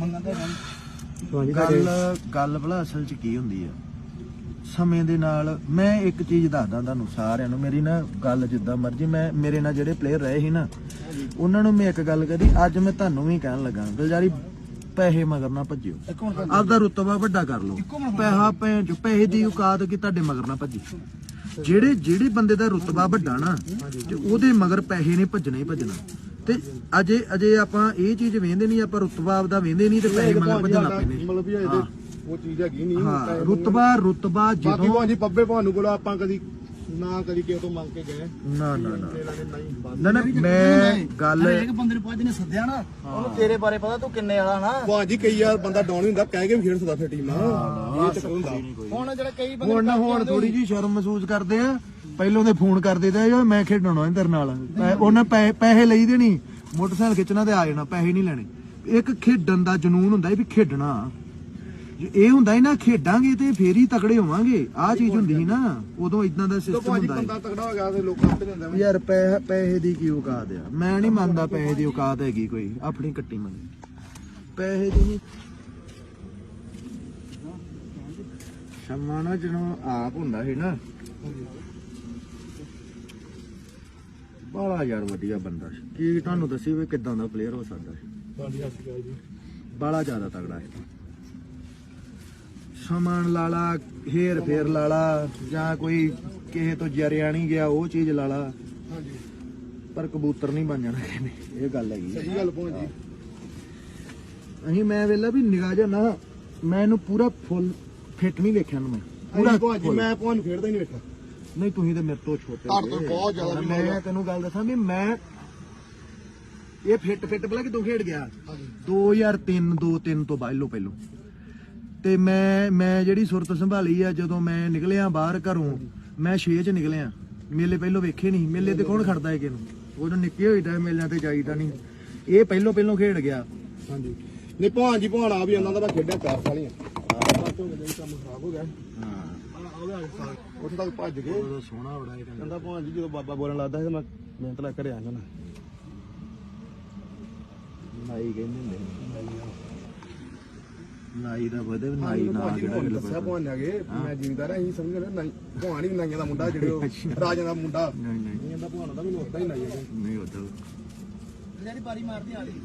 ਮੰਗਣ ਦਾ ਗੱਲ ਗੱਲ ਭਲਾ ਅਸਲ 'ਚ ਕੀ ਹੁੰਦੀ ਆ? ਸਮੇਂ ਦੇ ਨਾਲ ਮੈਂ ਇੱਕ ਚੀਜ਼ ਦੱਸਦਾ ਤੁਹਾਨੂੰ ਸਾਰਿਆਂ ਨੂੰ ਮੇਰੀ ਨਾ ਗੱਲ ਜਿੱਦਾਂ ਮਰਜ਼ੀ ਮੈਂ ਮੇਰੇ ਨਾਲ ਜਿਹੜੇ ਪਲੇਅਰ ਰਹੇ ਸੀ ਨਾ ਉਹਨਾਂ ਨੂੰ ਮੈਂ ਇੱਕ ਗੱਲ ਕਰੀ ਅੱਜ ਮੈਂ ਤੁਹਾਨੂੰ ਵੀ ਕਹਿਣ ਲੱਗਾ ਦਿਲਜਾਰੀ ਪੈਸੇ ਮਗਰ ਨਾ ਭੱਜਿਓ। ਆਪਦਾ ਰੁਤਬਾ ਵੱਡਾ ਕਰ ਲਓ। ਪੈਸਾ ਭੈਣ ਚ ਪੈਸੇ ਦੀ ਔਕਾਤ ਕਿ ਤੁਹਾਡੇ ਮਗਰ ਨਾ ਭੱਜੀ। ਜਿਹੜੇ ਜਿਹੜੇ ਬੰਦੇ ਦਾ ਰੁਤਬਾ ਵੱਡਾ ਨਾ ਤੇ ਉਹਦੇ ਮਗਰ ਪੈਸੇ ਨੇ ਭੱਜਣਾ ਹੀ ਭੱਜਣਾ। ਤੇ ਅਜੇ ਅਜੇ ਆਪਾਂ ਇਹ ਚੀਜ਼ ਵੇਂਦੇ ਨਹੀਂ ਆਪਾਂ ਰੁਤਬਾ ਆਪਦਾ ਵੇਂਦੇ ਨਹੀਂ ਤੇ ਪੈਸੇ ਮਗਰ ਭੱਜਣ ਲੱਗ ਪੈਨੇ ਮਤਲਬ ਵੀ ਇਹਦੇ ਉਹ ਚੀਜ਼ ਹੈਗੀ ਨਹੀਂ ਹਾਂ ਰੁਤਬਾ ਰੁਤਬਾ ਬਾਕੀ ਜਦੋਂ ਭਾਜੀ ਬੱਬੇ ਭਾਨੂ ਕੋਲ ਆਪਾਂ ਕਦੀ ਨਾ ਕਦੀ ਕਿਸੇ ਤੋਂ ਮੰਗ ਕੇ ਗਏ। ਨਾ ਨਾ ਨਾ। ਨੇ ਮੈਂ ਗੱਲ ਹਰੇਕ ਬੰਦੇ ਨੂੰ ਪੁੱਛਦੇ ਨੇ ਸੱਦਿਆ ਨਾ ਉਹਨੂੰ ਤੇਰੇ ਬਾਰੇ ਪਤਾ ਤੂੰ ਕਿੰਨੇ ਵਾਲਾ ਨਾ। ਭਾਜੀ ਕਈ ਯਾਰ ਬੰਦਾ ਡਾਉਣ ਹੁੰਦਾ ਕਹਿ ਕੇ ਵੀ ਖੇਡ ਸਕਦਾ ਫਿਰ ਟੀਮਾਂ ਇਹ ਚੱਕਰ ਹੁੰਦਾ। ਹੁਣ ਜਿਹੜਾ ਕਈ ਬੰਦੇ ਹੁਣ ਨਾ ਹੁਣ ਥੋੜੀ ਜੀ ਸ਼ਰਮ ਮਹਿਸੂਸ ਕਰਦੇ ਆ। ਪਹਿਲੋਂ ਦੇ ਫੋਨ ਕਰਦੇ ਤੇ ਓਏ ਮੈਂ ਖੇਡਣਾ ਤੇਰੇ ਨਾਲ। ਪੈ- ਉਹਨਾਂ ਪੈ- ਪੈਸੇ ਲਈ ਦੇ ਨਹੀਂ ਮੋਟਰਸਾਈਕਲ ਖਿੱਚਣਾ ਤੇ ਆ ਜਾਣਾ ਪੈਸੇ ਨਹੀਂ ਲੈਣੇ। ਇੱਕ ਖੇਡਣ ਦਾ ਜਨੂਨ ਹੁੰਦਾ ਵੀ ਖੇਡਣਾ। ਜੇ ਇਹ ਹੁੰਦਾ ਹੀ ਨਾ ਖੇਡਾਂਗੇ ਤੇ ਫੇਰ ਹੀ ਤਕੜੇ ਹੋਵਾਂਗੇ। ਆਹ ਚੀਜ਼ ਹੁੰਦੀ ਸੀ ਨਾ ਉਦੋਂ ਇਦਾਂ ਦਾ ਸਿਸਟਮ ਭਾਜੀ ਹੁੰਦਾ ਸੀ। ਬੰਦਾ ਤਗੜਾ ਹੋ ਗਿਆ ਤੇ ਲੋਕ ਆਪੇ ਦਿੰਦੇ ਵਾ। ਯਾਰ ਪੈਸੇ ਪੈਸੇ ਦੀ ਕੀ ਔਕਾਤ ਆ? ਮੈਂ ਨਹੀਂ ਮੰਨਦਾ ਪੈਸੇ ਦੀ ਔਕਾਤ ਹੈਗੀ ਕੋਈ ਆਪਣੀ ਕੱਟੀ ਮੰਗੀ ਪੈਸੇ ਦੀ ਨਹੀਂ ਸ਼ਮਾ ਨਾ ਜਦੋਂ ਆਪ ਹੁੰਦਾ ਸੀ ਨਾ ਬਾਲਾ ਯਾਰ ਵਧੀਆ ਬੰਦਾ ਸੀ। ਕੀ ਤੁਹਾਨੂੰ ਦੱਸੀ ਵੀ ਕਿਦਾਂ ਦਾ ਪਲੇਅਰ ਹੋ ਸਕਦਾ ਸੀ? ਭਾਜੀ ਸਤਿ ਸ਼੍ਰੀ ਅਕਾਲ ਜੀ। ਬਾਲਾ ਜ਼ਿਆਦਾ ਤਗੜਾ ਸੀ। ਸਮਾਨ ਲਾਲਾ ਹੇਰ ਫੇਰ ਲਾਲਾ ਜਾਂ ਕੋਈ ਕਿਸੇ ਤੋਂ ਜਰਿਆ ਨਹੀਂ ਗਿਆ ਉਹ ਚੀਜ਼ ਲਾਲਾ ਹਾਂਜੀ। ਪਰ ਕਬੂਤਰ ਨਹੀਂ ਬਣ ਜਾਣਾ ਕਹਿੰਦੇ ਇਹ ਗੱਲ ਹੈਗੀ। ਸਹੀ ਗੱਲ ਭਾਜੀ ਅਸੀਂ ਮੈਂ ਵੇਲਾ ਵੀ ਨਿਗਾਹ ਜਾ ਨਾ ਮੈਂ ਇਹਨੂੰ ਪੂਰਾ ਫੁੱਲ ਫਿੱਟ ਨਹੀਂ ਵੇਖਿਆ ਨੂੰ ਮੈਂ। ਪੂਰਾ ਮੈਂ ਭਾਨੂੰ ਖੇਡਦਾ ਹੀ ਨਹੀਂ ਵੇਖਿਆ। ਨਹੀਂ ਤੁਸੀਂ ਤੇ ਮੇਰੇ ਤੋਂ ਛੋਟੇ ਤੁਹਾਡੇ ਤੋਂ। ਬਹੁਤ ਜ਼ਿਆਦਾ ਮੈਂ ਤੈਨੂੰ ਗੱਲ ਦੱਸਾਂ ਵੀ ਮੈਂ ਇਹ ਫਿੱਟ ਫਿੱਟ ਪਹਿਲਾਂ ਕਿਦੋਂ ਖੇਡ ਗਿਆ? ਹਾਂਜੀ। 2003 2003 ਤੋਂ ਪਹਿਲੋਂ ਪਹਿਲੋਂ। ਤੇ ਮੈਂ ਮੈਂ ਜਿਹੜੀ ਸੁਰਤ ਸੰਭਾਲੀ ਆ ਜਦੋਂ ਮੈਂ ਨਿਕਲਿਆ ਬਾਹਰ ਘਰੋਂ ਮੈਂ 6 ਚ ਨਿਕਲਿਆ। ਮੇਲੇ ਪਹਿਲੋਂ ਵੇਖੇ ਨਹੀਂ। ਮੇਲੇ ਤੇ ਕੌਣ ਖੜਦਾ ਹੈ ਕਿਨੂੰ ਉਦੋਂ ਨਿੱਕੇ ਹੋਈ ਤਾਂ ਮੇਲਿਆਂ ਤੇ ਜਾਈਦਾ ਨਹੀਂ। ਇਹ ਪਹਿਲੋਂ ਪਹਿਲੋਂ ਖੇਡ ਗਿਆ। ਹਾਂਜੀ। ਨਹੀਂ ਭਾਂਜੀ ਭਾਣਾ ਵੀ ਉਹਨਾਂ ਦਾ ਮੈਂ ਖੇਡਿਆ 4 ਸਾਲ ਹੀ ਆ ਬਾਅਦ ਚੋਂ ਜਦੋਂ ਕੰਮ ਖਰਾਬ ਹੋ ਗਿਆ ਹਾਂ ਉੱਥੇ ਤੱਕ ਭੱਜ ਗਏ ਉਦੋਂ ਸੋਹਣਾ ਬੜਾ ਇਹ ਕਹਿੰਦਾ ਭਾਂਜੀ ਜਦੋਂ ਬਾਬਾ ਬੋਲਣ ਲੱਗਦਾ ਸੀ ਤੇ ਮੈਂ ਮਿਹਨਤ ਲੈ ਘਰੇ ਆ ਜਾਣਾ ਨਾਈ ਕਹਿੰਦੇ ਹੁੰਦੇ ਨਾਈ ਦਾ ਬਦੇ ਨਾਈ ਨਾ ਨਾ ਜਿਹੜਾ ਵੀ ਦੱਸਿਆ ਮੈਂ ਜ਼ਿਮੀਦਾਰ ਅਸੀਂ ਸਮਝ ਰਹੇ ਨਹੀਂ। ਹੀ ਨਾਈਆਂ ਦਾ ਮੁੰਡਾ ਜਿਹੜੇ ਉਹ ਰਾਜਾਂ ਦਾ ਮੁੰਡਾ ਨਹੀਂ ਨਹੀਂ ਨਹੀਂ ਕਹਿੰਦਾ ਭਾਣ ਦਾ ਮੈਨੂੰ ਉਦਾਂ ਹੀ ਨਾਈ ਹੈਗੇ ਨਹੀਂ ਉਦੋਂ ਜਿਹੜੀ ਬਾਰੀ ਮਾਰਦੀ ਆ ਰਹੀ